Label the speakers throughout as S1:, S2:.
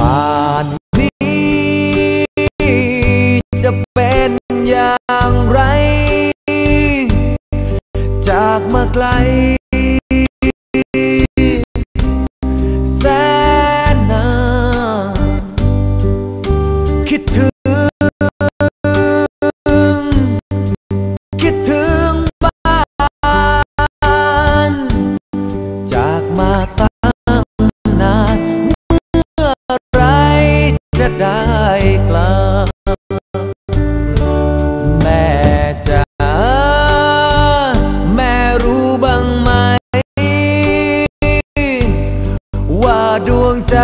S1: ป่านนี้จะเป็นอย่างไร จากมาไกล จะได้กลับแม่จ๋าแม่รู้บ้างไหม ว่าดวงใจ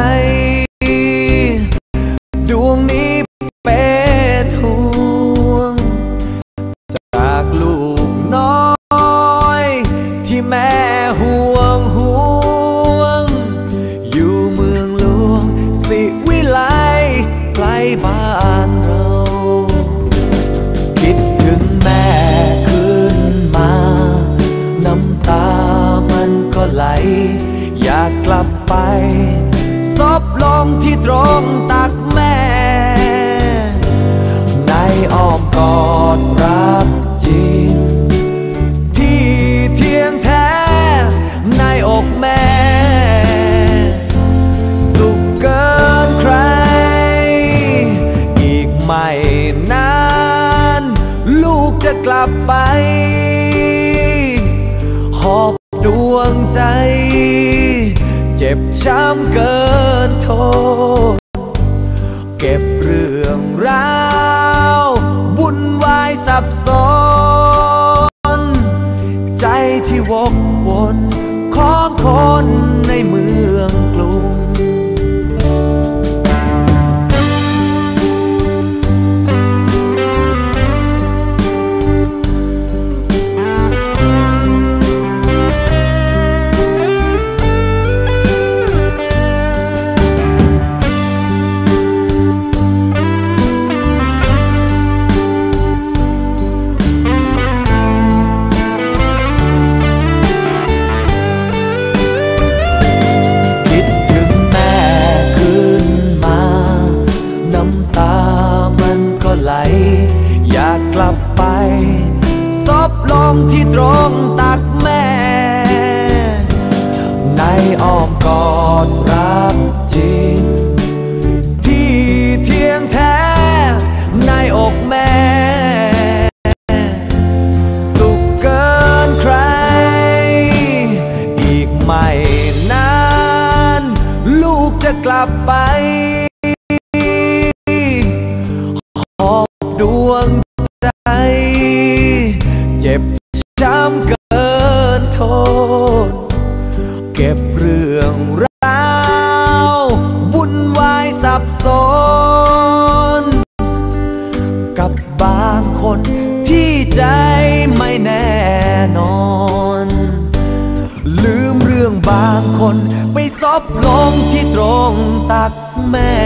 S1: ดวงนี้เป็นห่วง จากลูกน้อยที่แม่ บ้านเรา คิดถึงแม่ขึ้นมา น้ำตามันก็ไหล อยากกลับไปซบลงที่ตรงตัก ไม่นาน ลูกจะกลับไป หอบดวงใจ เจ็บช้ำเกินโทษเก็บเรื่องราววุ่นวายสับสนใจที่วก อยากกลับไปซบลงที่ตรงตักแม่ ในอ้อมกอดรักจริงที่เทียงแท้ ในอกแม่สุขเกินใคร อีกไม่นาน ลูกจะกลับไป เจ็บช้ำเกินโทษเก็บเรื่องราววุ่นวายสับสน กับบางคนที่ใจไม่แน่นอน ลืมเรื่องบางคนไปซบลงที่ตรงตักแม่